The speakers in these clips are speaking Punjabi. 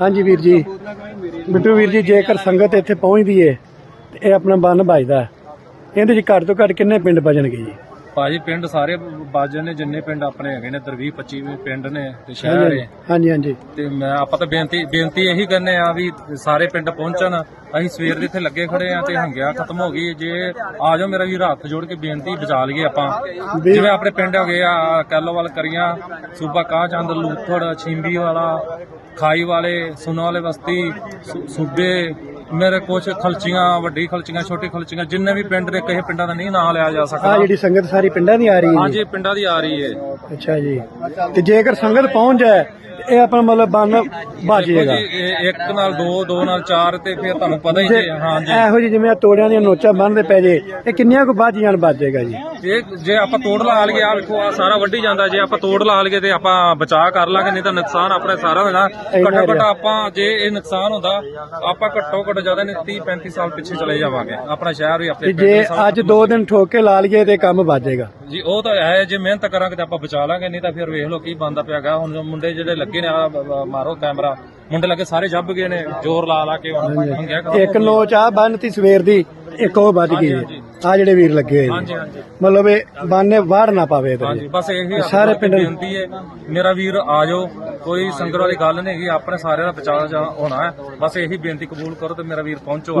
ਹਾਂਜੀ ਵੀਰ ਜੀ। ਬਿੱਟੂ ਵੀਰ ਜੀ, ਜੇਕਰ ਸੰਗਤ ਇੱਥੇ ਪਹੁੰਚਦੀ ਏ, ਤੇ ਇਹ ਆਪਣਾ ਬੰਨ ਵੱਜਦਾ। ਇਹਦੇ 'ਚ ਘੱਟ ਤੋਂ ਘੱਟ ਕਿੰਨੇ ਪਿੰਡ ਬਚਣਗੇ ਜੀ? ਭਾਜੀ ਪਿੰਡ ਸਾਰੇ ਬਾਜੇ ਨੇ ਜਿੰਨੇ ਪਿੰਡ ਆਪਣੇ ਹੈਗੇ ਨੇ ਦਰ 20 25 ਪਿੰਡ ਨੇ ਤੇ ਸ਼ਹਿਰ ਨੇ ਹਾਂਜੀ ਹਾਂਜੀ। ਤੇ ਮੈਂ ਆਪਾਂ ਤਾਂ ਬੇਨਤੀ ਬੇਨਤੀ ਇਹੀ ਕਰਨੇ ਆ ਵੀ ਸਾਰੇ ਪਿੰਡ ਪਹੁੰਚਣ। ਅਸੀਂ ਸਵੇਰ ਦੇ ਇੱਥੇ ਲੱਗੇ ਖੜੇ ਆ ਤੇ ਹੰਗਿਆ ਖਤਮ ਹੋ ਗਈ। ਜੇ ਆ ਜਾਓ ਮੇਰਾ ਵੀ ਹੱਥ ਜੋੜ ਕੇ ਬੇਨਤੀ ਬਚਾ ਲਈਏ ਆਪਾਂ। ਜਿਵੇਂ ਆਪਣੇ ਪਿੰਡ ਹੋ ਗਏ ਆ ਕੈਲੋਵਾਲ ਕਰੀਆਂ ਸੂਬਾ ਕਾਹ ਚੰਦ ਲੂਥੜ ਛਿੰਬੀ ਵਾਲਾ ਖਾਈ ਵਾਲੇ ਸੁਨਾ ਵਾਲੇ ਬਸਤੀ ਸੂਬੇ ਮੇਰੇ ਕੁਛ ਖਲਚੀਆਂ ਵੱਡੀ ਖਲਚੀਆਂ ਛੋਟੀ ਖਲਚੀਆਂ ਜਿੰਨੇ ਵੀ ਪਿੰਡ ਨੇ ਕਿਸੇ ਪਿੰਡਾਂ ਦਾ ਨਹੀਂ ਨਾਂ ਲਿਆ ਜਾ ਆ ਸਕਦਾ ਜਿਹੜੀ ਸੰਗਤ ਸਾਰੀ ਪਿੰਡਾਂ ਦੀ ਆ ਰਹੀ ਹੈ। ਹਾਂਜੀ ਪਿੰਡਾਂ ਦੀ ਆ ਰਹੀ ਹੈ। ਅੱਛਾ ਜੀ। ਤੇ ਜੇਕਰ ਸੰਗਤ ਪਹੁੰਚ ਜਾਏ ਇਹ ਆਪਣਾ ਮਤਲਬ ਬੰਨ ਜੀ, ਇਹ ਇੱਕ ਨਾਲ ਦੋ ਦੋ ਨਾਲ ਚਾਰ ਤੇ ਫਿਰ ਤੁਹਾਨੂੰ ਪਤਾ ਹੀ ਜੀ ਹਾਂਜੀ ਇਹੋ ਜਿਹੀ ਜਿਵੇਂ ਆਹ ਤੋੜਿਆਂ ਦੀਆਂ ਨੋਚਾਂ ਬੰਨਦੇ ਪੈ ਜੇ ਇਹ ਕਿੰਨੀਆਂ ਕੁ ਵੱਜ ਜਾਣ ਜਾਏਗਾ ਜੀ? ਇਹ ਜੇ ਆਪਾਂ ਤੋੜ ਲਾ ਲਈਏ ਆ ਵੇਖੋ ਆ ਸਾਰਾ ਵੱਢੀ ਜਾਂਦਾ ਜੇ ਆਪਾਂ ਤੋੜ ਲਾ ਲਈਏ ਤੇ ਆਪਾਂ ਬਚਾਅ ਕਰ ਲਾਂਗੇ ਨਹੀਂ ਤਾਂ ਨੁਕਸਾਨ ਆਪਣਾ ਸਾਰਾ ਹੋਣਾ। ਘੱਟੋ ਘੱਟ ਆਪਾਂ ਜੇ ਇਹ ਨੁਕਸਾਨ ਹੁੰਦਾ ਆਪਾਂ ਘੱਟੋ ਘੱਟ ਜ਼ਿਆਦਾ ਨਹੀਂ 30 35 ਸਾਲ ਪਿੱਛੇ ਚਲੇ ਜਾਵਾਂਗੇ। ਆਪਣਾ ਸ਼ਹਿਰ ਵੀ ਤੇ ਆਪਣੇ ਜੇ ਪਿੰਡ ਸਭ- ਅੱਜ ਦੋ ਦਿਨ ਠੋਕ ਕੇ ਲਾ ਲਈਏ ਤੇ ਕੰਮ ਜਾਏਗਾ। ਜੀ ਉਹ ਤਾਂ ਹੈ ਜੇ ਮਿਹਨਤ ਕਰਾਂਗੇ ਤੇ ਆਪਾਂ ਬਚਾ ਲਾਂਗੇ ਨਹੀਂ ਤਾਂ ਫਿਰ ਵੇਖ ਲਓ ਕੀ ਬੰਦਾ ਪਿਆਗਾ ਹੁਣ ਮੁੰਡੇ ਜਿਹੜੇ ਲੱਗੇ ਨੇ ਆ ਮਾਰੋ ਕੈਮਰਾ। ਮੁੰਡੇ ਲੱਗੇ ਸਾਰੇ ਜੱਬ ਗਏ ਨੇ ਜ਼ੋਰ ਲਾ ਲਾ ਕੇ ਹੁਣ ਮੰਗਿਆ ਕਰੋ। ਇੱਕ ਨੋਚ ਆ ਬੰਨਤੀ ਸਵੇਰ ਦੀ ਇੱਕ ਉਹ ਵੱਜ ਗਈ। ਆ ਜਿਹੜੇ ਵੀਰ ਲੱਗੇ ਹੋਏ ਹਾਂਜੀ ਹਾਂਜੀ। ਮਤਲਬ ਇਹ ਬਾਨੇ ਵਾੜ ਨਾ ਪਾਵੇ ਹਾਂਜੀ। ਬਸ ਇਹੀ ਸਾਰੇ ਪਿੰਡ- ਬੇਨਤੀ ਹੈ। ਮੇਰਾ ਵੀਰ ਆ ਜਾਓ। ਕੋਈ ਸੰਗਤ ਵਾਲੀ ਗੱਲ ਨਹੀਂ ਹੈਗੀ ਆਪਣੇ ਸਾਰਿਆਂ ਦਾ ਬਚਾਅ ਜਾ ਹੋਣਾ ਹੈ। ਬਸ ਇਹੀ ਬੇਨਤੀ ਕਬੂਲ ਕਰੋ ਤੇ ਮੇਰਾ ਵੀਰ ਪਹੁੰਚੋ।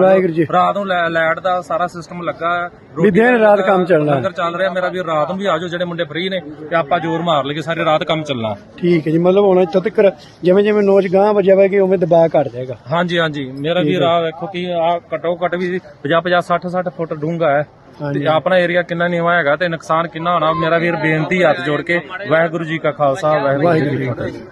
ਰਾਤ ਨੂੰ ਲੈ- ਲਾਈਟ ਦਾ ਸਾਰਾ ਸਿਸਟਮ ਲੱਗਾ ਹੈ। ਵੀ ਦਿਨ ਰਾਤ ਕੰਮ ਚੱਲਣਾ। ਲੰਗਰ ਚੱਲ ਰਿਹਾ ਮੇਰਾ ਵੀਰ ਰਾਤ ਨੂੰ ਵੀ ਆ ਜਾਓ ਜਿਹੜੇ ਮੁੰਡੇ ਫ੍ਰੀ ਨੇ ਤੇ ਆਪਾਂ ਜ਼ੋਰ ਮਾਰ ਲਈਏ ਸਾਰੇ ਰਾਤ ਕੰਮ ਚੱਲਣਾ। ਠੀਕ ਹੈ ਜੀ ਮਤਲਬ ਹੁਣ ਇੱਥੋਂ ਤੱਕ ਜਿਵੇਂ ਜਿਵੇਂ ਨੋਚ ਗਾਂ ਵਜਾਵੇਗੀ ਉਵੇਂ ਦਬਾਅ ਘਟ ਜਾਏਗਾ। ਹਾਂਜੀ ਹਾਂਜੀ। ਮੇਰਾ ਵੀਰ ਆ ਵੇਖੋ ਕਿ ਆ ਘਟੋ ਘਟ ਵੀ 50 50 60 60 ਫੁੱਟ ਡੂੰਘਾ ਹੈ। ਤੇ ਆਪਣਾ ਏਰੀਆ ਕਿੰਨਾ ਨੀਵਾ ਹੈਗਾ ਤੇ ਨੁਕਸਾਨ ਕਿੰਨਾ ਹੋਣਾ ਮੇਰਾ ਵੀਰ ਬੇਨਤੀ ਹੱਥ ਜੋੜ ਕੇ ਵਾਹਿਗੁਰੂ ਜੀ ਕਾ ਖਾਲਸਾ ਵਾਹਿਗੁਰੂ ਜੀ ਕੀ ਫਤਿਹ।